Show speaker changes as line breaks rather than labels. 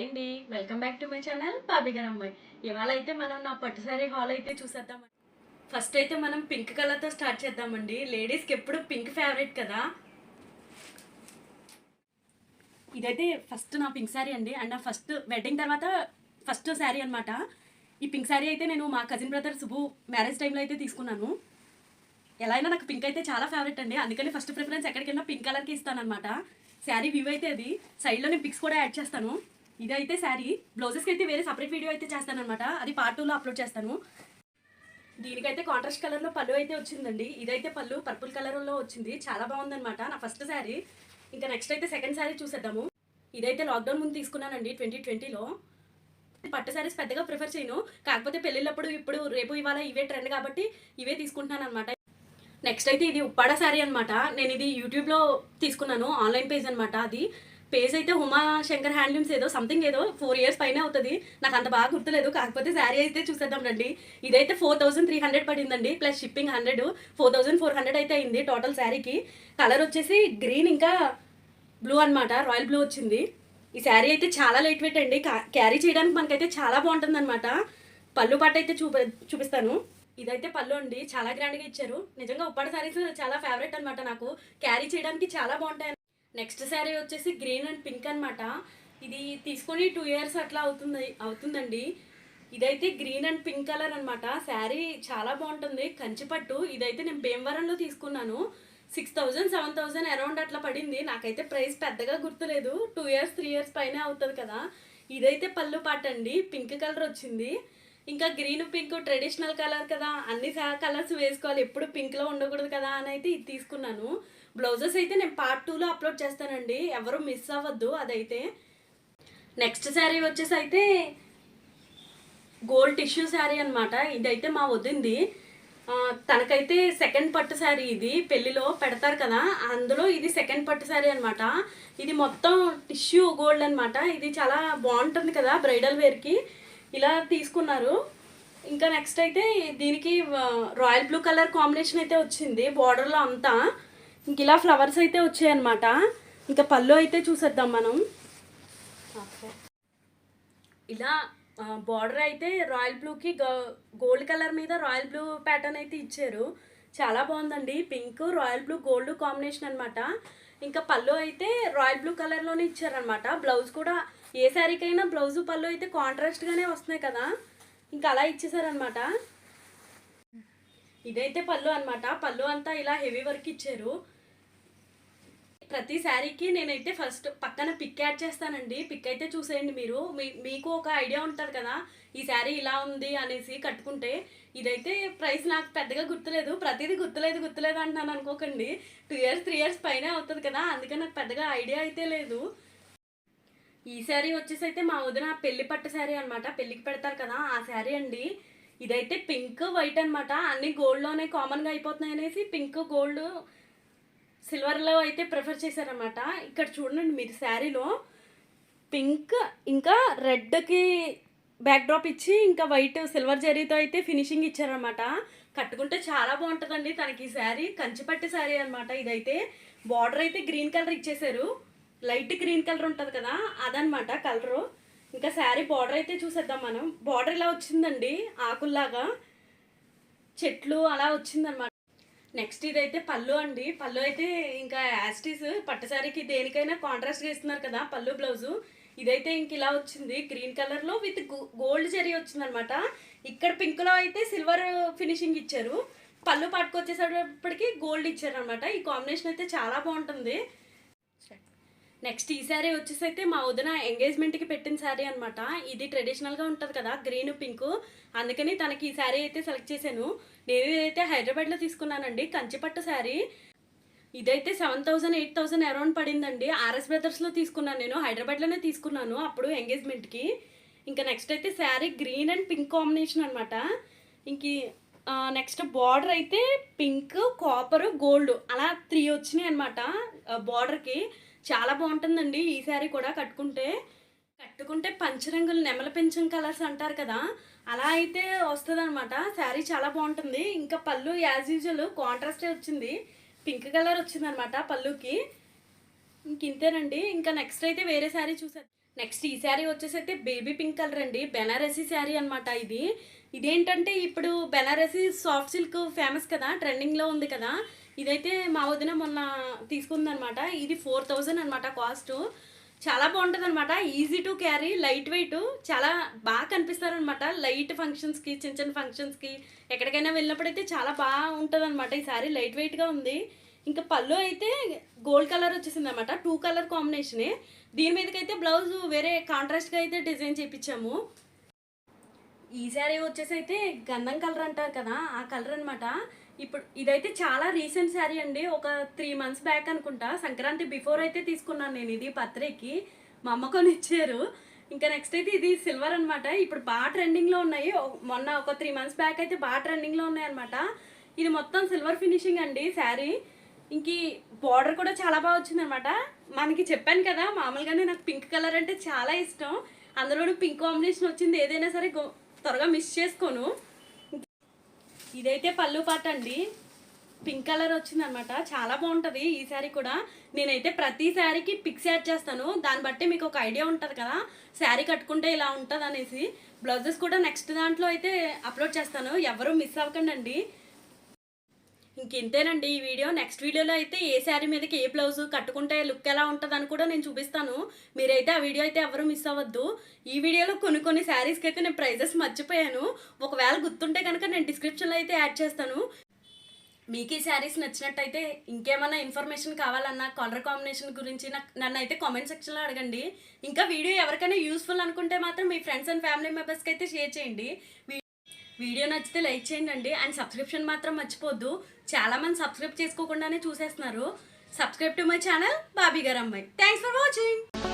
Hi అండి welcome back to my channel Bobby అమ్మాయి ఇవాళ అయితే మనం నా పట్టు సారీ హాల్ అయితే చూసేద్దాం. ఫస్ట్ అయితే మనం పింక్ కలర్తో స్టార్ట్ చేద్దామండి. లేడీస్కి ఎప్పుడు పింక్ ఫేవరెట్ కదా? ఇదైతే ఫస్ట్ నా పింక్ శారీ అండి. అండ్ నా ఫస్ట్ వెడ్డింగ్ తర్వాత ఫస్ట్ శారీ అనమాట ఈ పింక్ శారీ అయితే నేను మా కజిన్ బ్రదర్ శుభు మ్యారేజ్ టైంలో అయితే తీసుకున్నాను. ఎలా అయినా నాకు పింక్ అయితే చాలా ఫేవరెట్ అండి. అందుకని ఫస్ట్ ప్రిఫరెన్స్ ఎక్కడికి పింక్ కలర్కి ఇస్తాను అనమాట శారీ వ్యూ అయితే అది. సైడ్లో నేను పిక్స్ కూడా యాడ్ చేస్తాను. ఇదైతే శారీ. బ్లౌజెస్కి అయితే వేరే సపరేట్ వీడియో అయితే చేస్తాను అనమాట అది పార్ట్ టూలో అప్లోడ్ చేస్తాను. దీనికైతే కాంట్రాస్ట్ కలర్లో పళ్ళు అయితే వచ్చిందండి. ఇదైతే పళ్ళు పర్పుల్ కలర్లో వచ్చింది. చాలా బాగుందనమాట నా ఫస్ట్ శారీ. ఇంకా నెక్స్ట్ అయితే సెకండ్ శారీ చూసేద్దాము. ఇదైతే లాక్డౌన్ ముందు తీసుకున్నానండి ట్వంటీ ట్వంటీలో పట్టు శారీస్ పెద్దగా ప్రిఫర్ చేయను. కాకపోతే పెళ్ళిళ్ళప్పుడు ఇప్పుడు రేపు ఇవాళ ఇవే ట్రెండ్ కాబట్టి ఇవే తీసుకుంటున్నాను అనమాట నెక్స్ట్ అయితే ఇది ఉప్పాడ శారీ అనమాట నేను ఇది యూట్యూబ్లో తీసుకున్నాను ఆన్లైన్ పేజ్ అనమాట అది. పేజ్ అయితే ఉమా శంకర్ హ్యాండ్లూమ్స్ ఏదో సంథింగ్ ఏదో ఫోర్ ఇయర్స్ పైన అవుతుంది. నాకు అంత బాగా గుర్తులేదు. కాకపోతే శారీ అయితే చూసేద్దాం రండి. ఇదైతే ఫోర్ థౌసండ్ త్రీ హండ్రెడ్ పడిందండి. Plus shipping hundred four thousand four hundred అయితే అయింది టోటల్ శారీకి. కలర్ వచ్చేసి గ్రీన్ ఇంకా బ్లూ అన్నమాట. రాయల్ బ్లూ వచ్చింది. ఈ శారీ అయితే చాలా లైట్ వెయిట్ అండి క్యారీ చేయడానికి మనకైతే చాలా బాగుంటుంది అనమాట పళ్ళు పట్టు అయితే చూప చూపిస్తాను. ఇదైతే పళ్ళు అండి. చాలా గ్రాండ్గా ఇచ్చారు. నిజంగా ఉప్పాడ శారీస్ చాలా ఫేవరెట్ అనమాట నాకు. క్యారీ చేయడానికి చాలా బాగుంటాయి నెక్స్ట్ శారీ వచ్చేసి గ్రీన్ అండ్ పింక్ అన్నమాట. ఇది తీసుకొని టూ ఇయర్స్ అట్లా అవుతుంది అవుతుందండి. ఇదైతే గ్రీన్ అండ్ పింక్ కలర్ అనమాట శారీ చాలా బాగుంటుంది కంచిపట్టు. ఇదైతే నేను భీమవరంలో తీసుకున్నాను. Six thousand seven thousand around అట్లా పడింది. నాకైతే ప్రైస్ పెద్దగా గుర్తులేదు. టూ ఇయర్స్ త్రీ ఇయర్స్ పైన అవుతుంది కదా. ఇదైతే పళ్ళు పాట అండి పింక్ కలర్ వచ్చింది. ఇంకా గ్రీన్ పింక్ ట్రెడిషనల్ కలర్ కదా అన్ని కలర్స్ వేసుకోవాలి ఎప్పుడు పింక్లో ఉండకూడదు కదా అని అయితే ఇది తీసుకున్నాను. బ్లౌజెస్ అయితే నేను పార్ట్ టూలో అప్లోడ్ చేస్తానండి ఎవరు మిస్ అవ్వద్దు అదైతే. నెక్స్ట్ శారీ వచ్చేసి అయితే గోల్డ్ టిష్యూ శారీ అనమాట ఇదైతే మా వదింది. తనకైతే సెకండ్ పట్టు శారీ ఇది పెళ్ళిలో పెడతారు కదా అందులో ఇది సెకండ్ పట్టు శారీ అనమాట ఇది మొత్తం టిష్యూ గోల్డ్ అనమాట ఇది చాలా బాగుంటుంది కదా బ్రైడల్ వేర్కి. ఇలా తీసుకున్నారు. ఇంకా నెక్స్ట్ అయితే దీనికి రాయల్ బ్లూ కలర్ కాంబినేషన్ అయితే వచ్చింది. బార్డర్లో అంతా. ఇంక ఇలా ఫ్లవర్స్ అయితే వచ్చాయి అనమాట ఇంకా పళ్ళు అయితే చూసేద్దాం మనం. ఇలా బార్డర్ అయితే రాయల్ బ్లూకి గోల్డ్ కలర్ మీద రాయల్ బ్లూ ప్యాటర్న్ అయితే ఇచ్చారు. చాలా బాగుందండి. Pink royal blue gold combination అనమాట ఇంకా పళ్ళు అయితే రాయల్ బ్లూ కలర్లోనే ఇచ్చారనమాట బ్లౌజ్ కూడా ఏ శారీకైనా బ్లౌజ్ పళ్ళు అయితే కాంట్రాస్ట్గానే వస్తున్నాయి కదా. ఇంకా అలా ఇచ్చేసారనమాట ఇదైతే పళ్ళు అనమాట పళ్ళు అంతా ఇలా హెవీ వర్క్ ఇచ్చారు. ప్రతి శారీకి నేనైతే ఫస్ట్ పక్కన పిక్ యాడ్ చేస్తానండి. పిక్ అయితే చూసేయండి మీరు. మీ మీకు ఒక ఐడియా ఉంటుంది కదా ఈ శారీ ఇలా ఉంది అనేసి కట్టుకుంటే ఇదైతే ప్రైస్ నాకు పెద్దగా గుర్తులేదు. ప్రతిదీ గుర్తులేదు గుర్తులేదు అంటున్నాను అనుకోకండి. టూ ఇయర్స్ త్రీ ఇయర్స్ పైన అవుతుంది కదా అందుకే నాకు పెద్దగా ఐడియా అయితే లేదు. ఈ శారీ వచ్చేసి అయితే మా వదిన పెళ్ళి పట్టు శారీ అనమాట పెళ్ళికి పెడతారు కదా ఆ శారీ అండి. ఇదైతే పింక్ వైట్ అనమాట అన్ని గోల్డ్లోనే కామన్గా అయిపోతున్నాయి అనేసి పింక్ గోల్డ్ సిల్వర్లో అయితే ప్రిఫర్ చేశారనమాట ఇక్కడ చూడండి మీరు శారీలో పింక్ ఇంకా రెడ్కి బ్యాక్ డ్రాప్ ఇచ్చి ఇంకా వైట్ సిల్వర్ జరీతో అయితే ఫినిషింగ్ ఇచ్చారనమాట కట్టుకుంటే చాలా బాగుంటుందండి తనకి ఈ శారీ. కంచిపట్టి శారీ అనమాట ఇదైతే. బార్డర్ అయితే గ్రీన్ కలర్ ఇచ్చేసారు లైట్ గ్రీన్ కలర్ ఉంటుంది కదా అదనమాట కలరు. ఇంకా శారీ బార్డర్ అయితే చూసేద్దాం మనం. బార్డర్ ఇలా వచ్చిందండి? ఆకుల్లాగా. చెట్లు అలా వచ్చిందనమాట నెక్స్ట్ ఇదైతే పళ్ళు అండి. పళ్ళు అయితే ఇంకా యాస్టీస్ పట్టు శారీకి దేనికైనా కాంట్రాస్ట్గా ఇస్తున్నారు కదా పళ్ళు బ్లౌజు ఇదైతే ఇంక ఇలా వచ్చింది. గ్రీన్ కలర్లో విత్ గోల్డ్ జరీ వచ్చిందనమాట ఇక్కడ పింక్లో అయితే సిల్వర్ ఫినిషింగ్ ఇచ్చారు. పళ్ళు పట్టుకొచ్చేసేటప్పటికి గోల్డ్ ఇచ్చారనమాట ఈ కాంబినేషన్ అయితే చాలా బాగుంటుంది. నెక్స్ట్ ఈ శారీ వచ్చేసి అయితే మా వదిన ఎంగేజ్మెంట్కి పెట్టిన శారీ అనమాట ఇది ట్రెడిషనల్గా ఉంటుంది కదా గ్రీన్ పింక్ అందుకని తనకి ఈ శారీ అయితే సెలెక్ట్ చేశాను. నేను ఇదైతే హైదరాబాద్లో తీసుకున్నానండి కంచిపట్టు శారీ ఇదైతే seven thousand eight thousand around పడిందండి. ఆర్ఎస్ బ్రదర్స్లో తీసుకున్నాను నేను హైదరాబాద్లోనే తీసుకున్నాను అప్పుడు ఎంగేజ్మెంట్కి ఇంకా నెక్స్ట్ అయితే sari green and pink combination అనమాట ఇంక నెక్స్ట్ బార్డర్ అయితే పింక్ కాపర్ గోల్డ్ అలా త్రీ వచ్చినాయి అనమాట బార్డర్కి చాలా బాగుంటుందండి. ఈ శారీ కూడా కట్టుకుంటే కట్టుకుంటే పంచరంగులు నెమల పెంచం కలర్స్ అంటారు కదా అలా అయితే వస్తుంది అనమాట శారీ చాలా బాగుంటుంది. ఇంకా పళ్ళు యాజ్ యూజువల్ కాంట్రాస్టే వచ్చింది. పింక్ కలర్ వచ్చింది అనమాట పళ్ళుకి. ఇంక ఇంతేనండి. ఇంకా నెక్స్ట్ అయితే వేరే శారీ చూసారు నెక్స్ట్ ఈ శారీ వచ్చేసి అయితే బేబీ పింక్ కలర్ అండి. బెనారసీ శారీ అనమాట ఇది. ఇదేంటంటే ఇప్పుడు బెనారసీ సాఫ్ట్ సిల్క్ ఫేమస్ కదా ట్రెండింగ్లో ఉంది కదా ఇదైతే మా వదిన మొన్న తీసుకుందనమాట. ఇది ఫోర్ థౌజండ్ అనమాట కాస్ట్. చాలా బాగుంటుంది అనమాట easy to carry light weight. చాలా బాగా కనిపిస్తారనమాట. లైట్ ఫంక్షన్స్కి చిన్న చిన్న ఫంక్షన్స్కి. ఎక్కడికైనా వెళ్ళినప్పుడైతే చాలా బాగా ఉంటుంది అనమాట ఈ సారీ లైట్ వెయిట్గా ఉంది. ఇంకా పళ్ళు అయితే గోల్డ్ కలర్ వచ్చేసింది అనమాట టూ కలర్ కాంబినేషనే. దీని మీదకైతే బ్లౌజ్ వేరే కాంట్రాస్ట్గా అయితే డిజైన్ చేయించాము ఈ శారీ వచ్చేసి అయితే గంధం కలర్ అంటారు కదా ఆ కలర్ అనమాట. ఇప్పుడు ఇదైతే చాలా రీసెంట్ శారీ అండి. ఒక త్రీ మంత్స్ బ్యాక్ అనుకుంటా. సంక్రాంతి బిఫోర్ అయితే తీసుకున్నాను నేను ఇది పత్రికి. మా అమ్మ కొని ఇచ్చారు ఇంకా నెక్స్ట్ అయితే ఇది సిల్వర్ అనమాట ఇప్పుడు బాగా ట్రెండింగ్లో ఉన్నాయి. మొన్న ఒక త్రీ మంత్స్ బ్యాక్ అయితే బాగా ట్రెండింగ్లో ఉన్నాయి అనమాట ఇది మొత్తం సిల్వర్ ఫినిషింగ్ అండి శారీ. ఇంక బార్డర్ కూడా చాలా బాగా వచ్చింది అనమాట మనకి చెప్పాను కదా మామూలుగానే నాకు పింక్ కలర్ అంటే చాలా ఇష్టం. అందులోనూ పింక్ కాంబినేషన్ వచ్చింది. ఏదైనా సరే గో- త్వరగా మిస్ చేసుకోను. ఇదైతే పళ్ళు పాట అండి. పింక్ కలర్ వచ్చింది అనమాట చాలా బాగుంటుంది ఈ శారీ కూడా. నేనైతే ప్రతి శారీకి పిక్స్ యాడ్ చేస్తాను. దాన్ని బట్టి మీకు ఒక ఐడియా ఉంటుంది కదా శారీ కట్టుకుంటే ఇలా ఉంటుంది అనేసి బ్లౌజెస్ కూడా నెక్స్ట్ దాంట్లో అయితే అప్లోడ్ చేస్తాను. ఎవరు మిస్ అవ్వకండి ఇంకెంతేనండి ఈ వీడియో నెక్స్ట్ వీడియోలో అయితే ఏ శారీ మీదకి ఏ బ్లౌజ్ కట్టుకుంటే లుక్ ఎలా ఉంటుంది అని కూడా నేను చూపిస్తాను. మీరైతే ఆ వీడియో అయితే ఎవరు మిస్ అవ్వద్దు. ఈ వీడియోలో కొన్ని కొన్ని శారీస్కి అయితే నేను ప్రైజెస్ మర్చిపోయాను. ఒకవేళ గుర్తుంటే కనుక నేను డిస్క్రిప్షన్లో అయితే యాడ్ చేస్తాను. మీకు ఈ శారీస్ నచ్చినట్టయితే ఇంకేమైనా ఇన్ఫర్మేషన్ కావాలన్నా కలర్ కాంబినేషన్ గురించి నాకు నన్ను అయితే కామెంట్ సెక్షన్లో అడగండి. ఇంకా వీడియో ఎవరికైనా యూస్ఫుల్ అనుకుంటే మాత్రం మీ ఫ్రెండ్స్ అండ్ ఫ్యామిలీ మెంబర్స్కి అయితే షేర్ చేయండి. వీడియో నచ్చితే లైక్ చేయండి అండ్ సబ్స్క్రిప్షన్ మాత్రం మర్చిపోద్దు. చాలా మంది సబ్స్క్రైబ్ చేసుకోకుండానే చూసేస్తున్నారు. Subscribe to my channel Bobby గారు అమ్మాయి. Thanks for watching